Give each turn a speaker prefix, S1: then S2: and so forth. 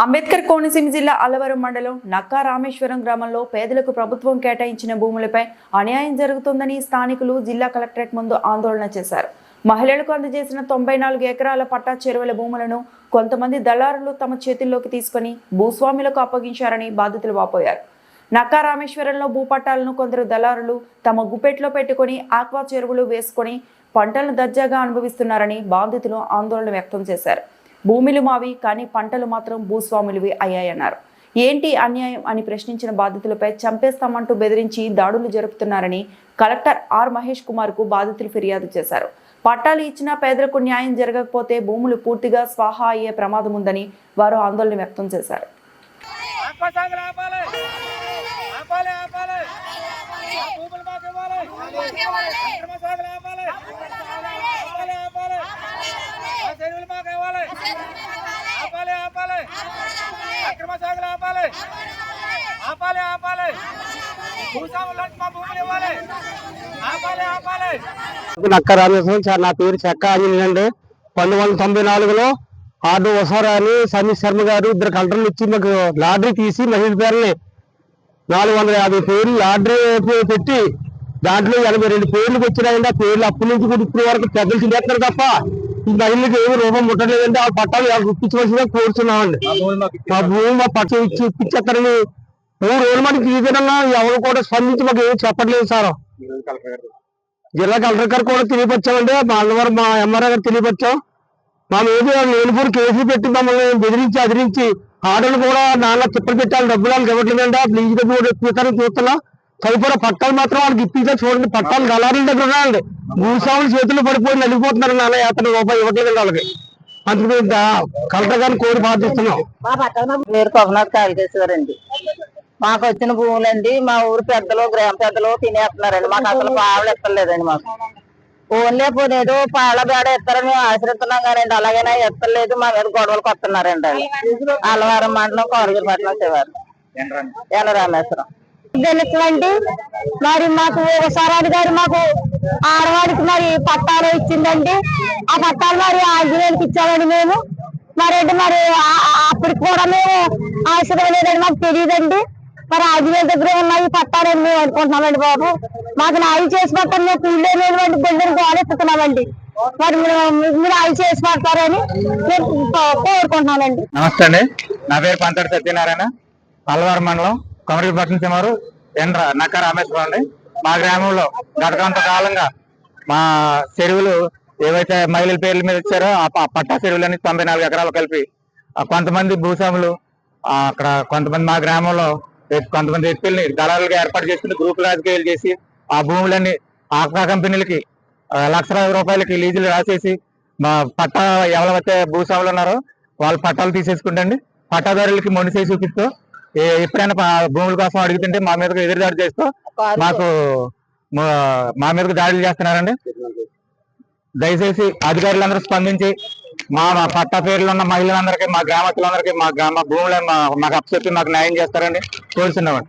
S1: అంబేద్కర్ కోనసీమ జిల్లా అల్లవరం మండలం నక్కా రామేశ్వరం గ్రామంలో పేదలకు ప్రభుత్వం కేటాయించిన భూములపై అన్యాయం జరుగుతుందని స్థానికులు జిల్లా కలెక్టరేట్ ముందు ఆందోళన చేశారు. మహిళలకు అందజేసిన తొంభై నాలుగు ఎకరాల పట్టా చెరువుల భూములను కొంతమంది దళారులు తమ చేతుల్లోకి తీసుకొని భూస్వాములకు అప్పగించారని బాధితులు వాపోయారు. నక్కా రామేశ్వరంలో భూపట్టాలను కొందరు దళారులు తమ గుప్పెట్లో పెట్టుకొని ఆక్వా చెరువులు వేసుకొని పంటలను దర్జాగా అనుభవిస్తున్నారని బాధితులు ఆందోళన వ్యక్తం చేశారు. భూమిలు మావి కానీ పంటలు మాత్రం భూస్వాములవి అయ్యాయన్నారు. ఏంటి అన్యాయం అని ప్రశ్నించిన బాధితులపై చంపేస్తామంటూ బెదిరించి దాడులు జరుపుతున్నారని కలెక్టర్ ఆర్ మహేష్ కుమార్కు బాధితులు ఫిర్యాదు చేశారు. పట్టాలు ఇచ్చినా పేదలకు న్యాయం జరగకపోతే భూములు పూర్తిగా స్వాహా అయ్యే ప్రమాదం ఉందని వారు ఆందోళన వ్యక్తం చేశారు.
S2: ఆపాలి. ఆపాలి ఆపాలి. భూములు మాకు ఇవ్వాలి అక్రమసాగర్ ఆపాలి ఆపాలి ఆపాలి ఆ చెరువులు మాకు ఇవ్వాలి ఆపాలి ఆపాలి అక్రమ అక్రమసాగర్ ఆపాలి ఆపాలి. ఆపాలి భూస్వాములకు మా భూములు ఇవ్వాలి. ఆపాలి ఆపాలి.
S3: నక్క రామేశ్వరం సార్ నా పేరు చెక్క ఆంజనేయులు అండి పంతొమ్మిది వందల తొంభై నాలుగులో ఆర్డు వసారాని సమీర్ శర్మ గారు ఇద్దరు కలెక్టర్లు ఇచ్చి మాకు లాటరీ తీసి మహిళ పేర్లని నాలుగు వందల యాభై పేర్లు లాటరీ పెట్టి దాంట్లో ఎనభై రెండు పేర్లు వచ్చినాయండి. ఆ పేర్లు అప్పటి నుంచి కూడా ఇప్పుడు వరకు పెద్దలు తినేస్తారు తప్ప మహిళలకు ఏమి రూపం ముట్టలేదండి ఆ పట్టాలు గుర్తించవలసిందిగా కోరుతున్నామండి మా భూమి మా పట్ట ఇప్పించేస్తారని మూడు రోజులు మనకి ఈ విధంగా ఎవరు కూడా స్పందించి మాకు ఏమి చెప్పట్లేదు సార్. జిల్లా కలెక్టర్ గారు. కూడా తెలియపరిచామండి మా అన్నవారు మా ఎంఆర్ఓ గారు తెలియపరిచాం మా మీద నేనుపూర్ కేసు పెట్టి మమ్మల్ని బెదిరించి అదిరించి ఆర్డర్లు కూడా నాన్న తిప్పలు పెట్టాలి డబ్బులు వాళ్ళకి ఇవ్వట్లేదండి ప్లీజ్ కూడా ఇప్పిస్తారని చూస్తున్నా తదుపరి పట్టాలు మాత్రం వాళ్ళకి ఇప్పించారు చూడండి పట్టాలు దళారుల దగ్గర ఉన్నాయండి. భూస్వాములు చేతులు పడిపోయి నలిగిపోతున్నారు నాన్న యాత్ర రూపాయి ఇవ్వట్లేదండి వాళ్ళకి. అందుకు కలెక్టర్ గారిని కోరి బాధిస్తున్నాం
S4: మీరు కొగనాథ్ కాళికేశ్వరండి మాకు వచ్చిన భూములండి మా ఊరు పెద్దలు గ్రామ పెద్దలు తినేస్తున్నారండి. మాకు అసలు పావులు ఎత్తలేదండి మాకు. ఓన్లీ పోనీ ఏదో పాల బేడ ఎత్తారని మేము ఆశ్రయిస్తున్నాం కానండి అలాగైనా ఎత్తలేదు మా మీద గొడవలకు వస్తున్నారండి వాళ్ళు. అల్లవారం మండలం కోరగిరిపట్నం శివారు ఎల్ల రామేశ్వరం. తెలుసులండి మరి మాకు ఒకసారి గారు మాకు ఆడవాడికి మరి పట్టాలు ఇచ్చిందండి ఆ పట్టాలు మరి ఆంజనేయులకి ఇచ్చామండి మేము. మరి అంటే మరి అప్పటికి కూడా మేము ఆశ్రయం లేదండి మాకు తెలియదండి మరి ఆంజనేయుల దగ్గర ఉన్నాయి పట్టాలని మేము అనుకుంటున్నామండి బాబు? మాకు నాయి చేసి పట్టాలి మేము కూలి లేనివంటి బిల్డర్ గోడెత్తుతున్నామండి మరి మీరు అవి చేసి పడతారని కోరుకుంటున్నానండి
S2: నమస్తే అండి. నా పేరు పంతడు సత్యనారాయణ పల్లవారు మండలం కొమరిపట్నం సిమారు ఎండ్ర నక్క రామేశ్వరం అండి. మా గ్రామంలో గత కాలంగా మా చెరువులు ఏవైతే మహిళల పేర్ల మీద ఇచ్చారో ఆ పట్టా చెరువులని తొంభై నాలుగు ఎకరాలు కలిపి కొంతమంది భూస్వాములు అక్కడ కొంతమంది మా గ్రామంలో కొంతమంది వ్యక్తుల్ని దళాలుగా ఏర్పాటు చేసుకుని గ్రూప్ రాజకీయాలు చేసి ఆ భూములన్నీ ఆక్వా కంపెనీలకి లక్షల రూపాయలకి లీజులు రాసేసి మా పట్టా ఎవరైతే భూస్వాములు ఉన్నారో వాళ్ళు పట్టాలు తీసేసుకుంటండి. పట్టాదారులకి మొండిసేసి చూపిస్తూ ఎప్పుడైనా భూముల కోసం అడుగుతుంటే మా మీదకి ఎదురుదాడి చేస్తూ మాకు మా- మీదకి దాడులు చేస్తున్నారండి. దయచేసి అధికారులందరూ స్పందించి మా మా పట్టా పేర్లు ఉన్న మహిళలందరికీ మా గ్రామస్తులందరికీ మా గ్రామ భూములను మా- మాకు అప్పచెప్పి మాకు న్యాయం చేస్తారండి. కోరుతున్నామండి